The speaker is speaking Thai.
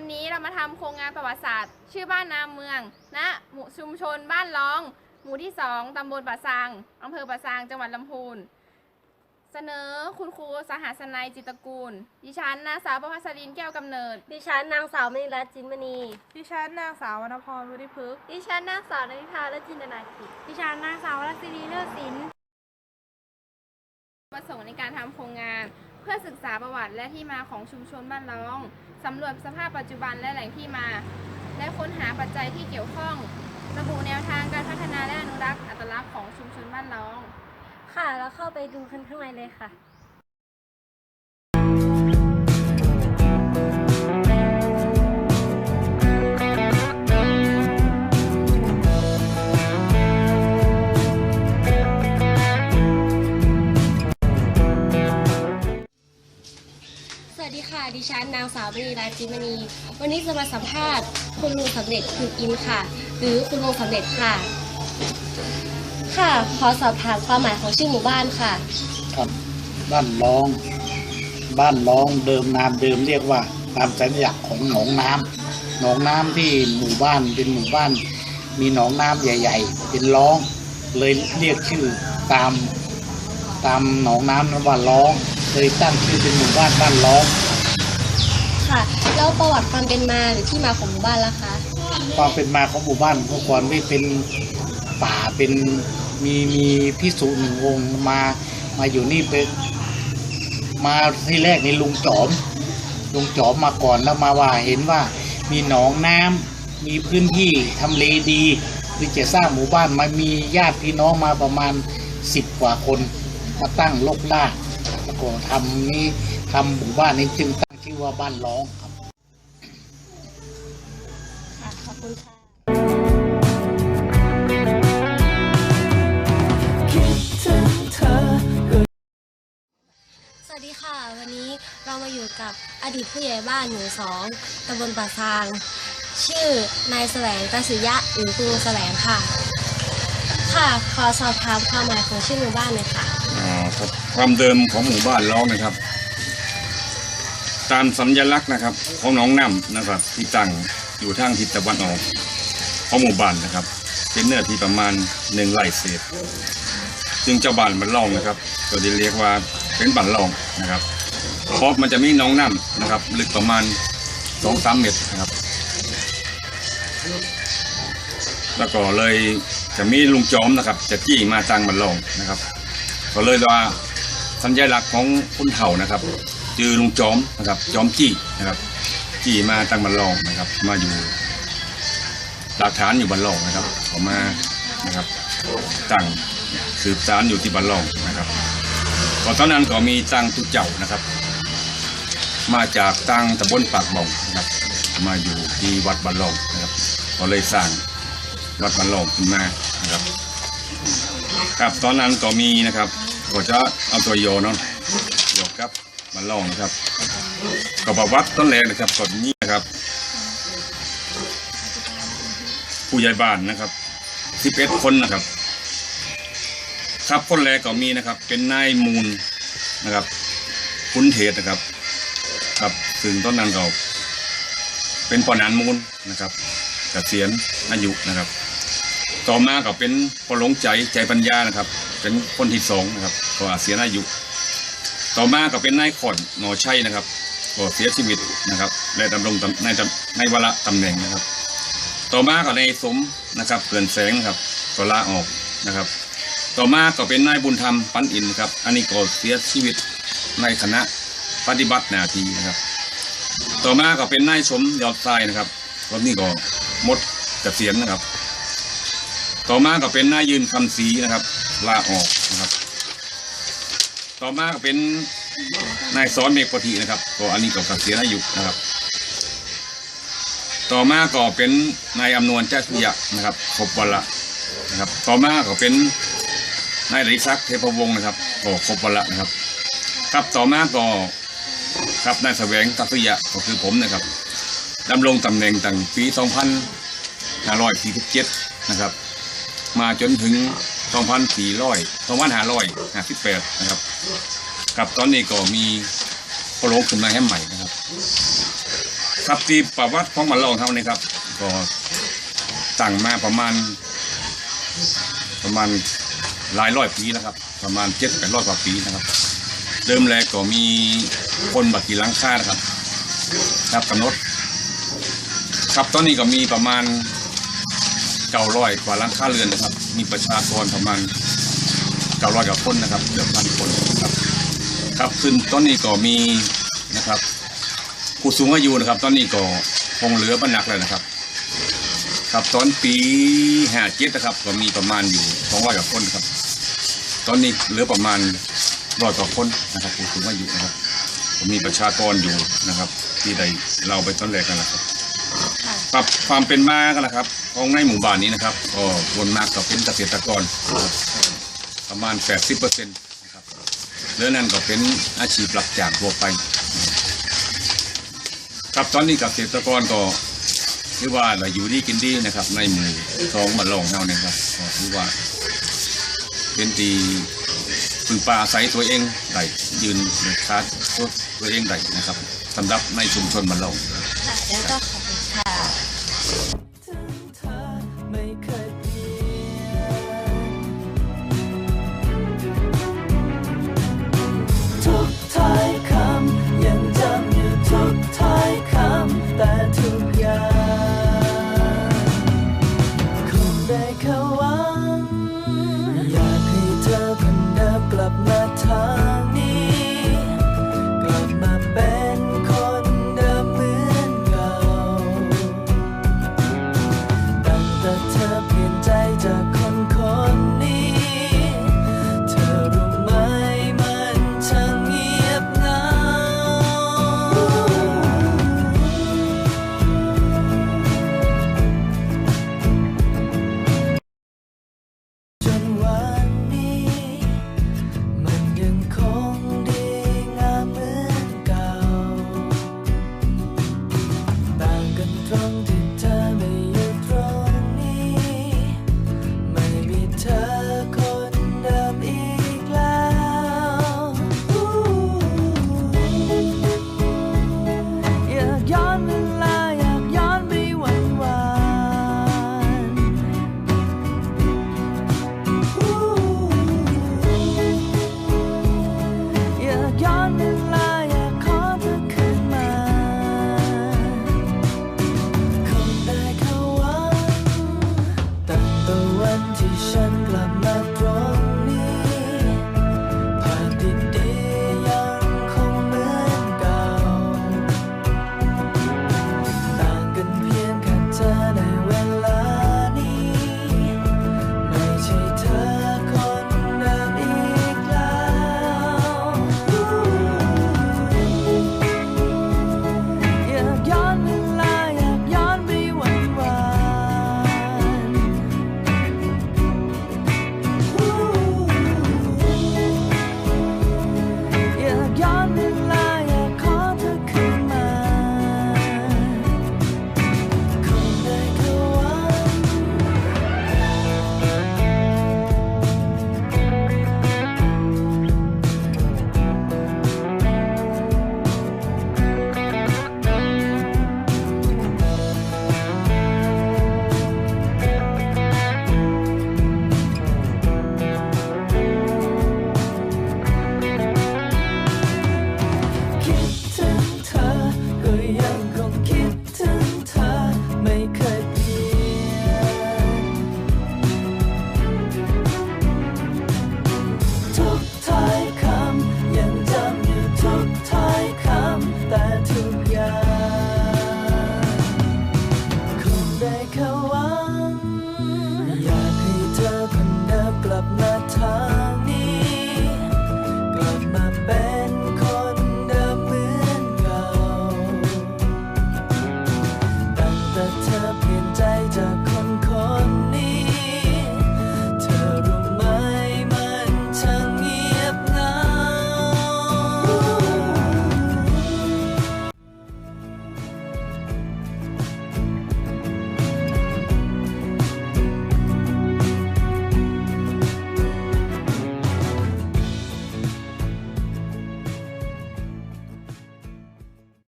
วันนี้เรามาทำโครงงานประวัติศาสตร์ ชื่อบ้านนาเมืองณหมู่ชุมชนบ้านร้อง หมู่ที่ 2ตำบลป่าซางอำเภอป่าซาง จังหวัดลำพูน เสนอคุณครูสหัสนัยจิตรกูล ดิฉันนางสาวประภัสรินแก้วกำเนิด ดิฉันนางสาวมณีรัตน์จินมณี ดิฉันนางสาววรรณพรวุฒิพฤกษ์ ดิฉันนางสาวนริพาและจินตนากิจดิฉันนางสาวรัศนีเลิศศิลป์ประสงค์ในการทำโครงงานเพื่อศึกษาประวัติและที่มาของชุมชนบ้านร้องสำรวจสภาพปัจจุบันและแหล่งที่มา และค้นหาปัจจัยที่เกี่ยวข้อง ระบุแนวทางการพัฒนาและอนุรักษ์อัตลักษณ์ของชุมชนบ้านร้อง ค่ะ แล้วเข้าไปดูกันข้างในเลยค่ะางสาวมณีรัตน์จินมณี วันนี้จะมาสัมภาษณ์คุณลุงสำเร็จคืออินค่ะ หรือคุณลุงสำเร็จค่ะ ค่ะขอสอบถามความหมายของชื่อหมู่บ้านค่ะ ครับบ้านร้อง บ้านร้องเดิมนามเดิมเรียกว่า ตามสัญลักษณ์ของหนองน้ำหนองน้ำที่หมู่บ้านเป็นหมู่บ้าน มีหนองน้ำใหญ่ ๆ เป็นร้อง เลยเรียกชื่อตามตามหนองน้ำนั้นว่าร้อง เลยตั้งชื่อเป็นหมู่บ้านบ้านร้อง แล้วประวัติความเป็นมาหรือที่มาของหมู่บ้านล่ะคะ ความเป็นมาของหมู่บ้านเมื่อก่อนไม่เป็นป่าเป็นมีมีพิสุหนึ่งองค์มามาอยู่นี่เป็นมาที่แรกในลุงจอมลุงจอมมาก่อนแล้วมาว่าเห็นว่ามีหนองน้ำมีพื้นที่ทำเลดีคือจะสร้างหมู่บ้านมามีญาติพี่น้องมาประมาณสิบกว่าคนมาตั้งลกลากแล้วก็ทำนี้ทำหมู่บ้านนี้จึงตั้งชื่อว่าบ้านร้อง คุณค่ะสวัสดีค่ะ วันนี้เรามาอยู่กับอดีตผู้ใหญ่บ้านหมู่สองตำบลป่าซาง ชื่อนายแสวงตาสุยะหรือครูแสวงค่ะ ค่ะขอสอบถามความหมายของชื่อหมู่บ้านหน่อยค่ะ อ่าครับความเดิมของหมู่บ้านล้องนะครับ ตามสัญลักษณ์นะครับ ของหน้องน้ำนะครับ ที่ตั้ง อยู่ทางทิศตะวันออกของหมู่บ้านนะครับ เป็นเนื้อที่ประมาณหนึ่งไร่เศษ ซึ่งเจ้าบ้านบ้านล่องนะครับก็จะเรียกว่าเป็นบ้านล่องนะครับเพราะมันจะมีน้องน้ำนะครับ ลึกประมาณสองสามเมตรนะครับ แล้วก็เลยจะมีลุงจอมนะครับ จะจี้มาตั้งบ้านล่องนะครับก็เลยว่าสัญลักษณ์ของคุณเฒ่านะครับจือลุงจอมนะครับจอมจี้นะครับ จี้มาตั้งบันลองนะครับ มาอยู่หลักฐานอยู่บันลองนะครับเออกมานะครับตั้งสืบสารอยู่ที่บันลองนะครับก็ตอนนั้นก็มีตั้งตุเจ้านะครับ มาจากตั้งตำบลปากบ่องนะครับ มาอยู่ที่วัดบันลองนะครับก็เลยสร้างวัดบันลองขึ้นมานะครับครับตอนนั้นก็มีนะครับก็จะเอาตัวโยเนาะโยกับ มาลองนะครับก็ประวัติต้นแรกนะครับก่อนนี้นะครับ ผู้ใหญ่บ้านนะครับสิบเอ็ดคนนะครับ ครับคนแรกก็มีนะครับ เป็นนายมูลนะครับคุณเทศนะครับครับซึ่งตอนนั้นก็เป็นปอนานมูลนะครับเกษียณอายุนะครับ ต่อมาก็เป็นพอหลงใจใจปัญญานะครับ เป็นคนที่สองนะครับก็เสียอายุ ต่อมาก็เป็นนายขอนหนอชัยนะครับก็เสียชีวิตนะครับและดำรงในในวาระตำแหน่งนะครับ ต่อมาก็ในายสมนะครับเกินแสงนะครับก็ลาออกนะครับ ต่อมาก็เป็นนายบุญธรรมปันอินครับอันนี้ก็เสียชีวิตในคณะปฏิบัติหน้าที่นะครับ ต่อมาก็เป็นนายสมยอดทรายนะครับรอบนี้ก็หมดเกษียณนะครับ ต่อมาก็เป็นนายยืนคำศรีนะครับลาออกนะครับ ต่อมาก็เป็นนายสอนเมฆปฏินะครับก็อันนี้ก็เกษียณอายุนะครับ ต่อมาก็เป็นนายอำนวยเจ้าทุยะนะครับครบวันละนะครับ ต่อมาก็เป็นนายฤศักดิ์เทพวงศ์นะครับก็ครบวันละนะครับครับต่อมาก็ครับนายแสวงตัตุยะก็คือผมนะครับดำรงตำแหน่งตั้งปี 2547 นะครับ มาจนถึง 2,400 2,558นะครับครับตอนนี้ก็มีพระโลงขึ้นมาให้ใหม่นะครับครับที่ประวัติของมันลองเท่านี้ครับก็ตั้งมาประมาณ ประมาณหลายร้อยปีแล้วครับ ประมาณเจ็ดแปดร้อยกว่าปีนะครับเดิมแรกก็มีคนบักกี่ลังค่านะครับนับกำหนดครับตอนนี้ก็มีประมาณเก้าร้อยกว่าลังค่าเรือนนะครับ มีประชากรประมาณเก้าร้อยกว่าคนนะครับเกือบพันคนนะครับ ครับซึ่งตอนนี้ก็มีนะครับผู้สูงอายุนะครับ ตอนนี้ก็คงเหลือบันหนักเลยนะครับ ครับตอนปีห้าเจ็ดนะครับ ก็มีประมาณอยู่สองร้อยกว่าคนครับ ตอนนี้เหลือประมาณร้อยกว่าคนนะครับผู้สูงอายุนะครับก็มีประชากรอยู่นะครับ ที่ได้เราไปต้นแรกกันนะครับปรับความเป็นมากันนะครับ ของในหมู่บ้านนี้นะครับก็ส่วนมากก็เป็นเกษตรกร ประมาณ 80เปอร์เซ็นต์นะครับเหลือนั้นก็เป็นอาชีพหลักจากทั่วไป ครับตอนนี้เกษตรกรก็ถือว่าเราอยู่ดีกินดีนะครับ ในหมู่ทองมะลองเฮาเนี่ยครับก็ถือว่า เป็นตีพึ่งปลาอาศัยตัวเองได้ยืนเดือดขาดตัวตัวเองได้นะครับสำหรับในชุมชนมะลองแล้วก็ขอ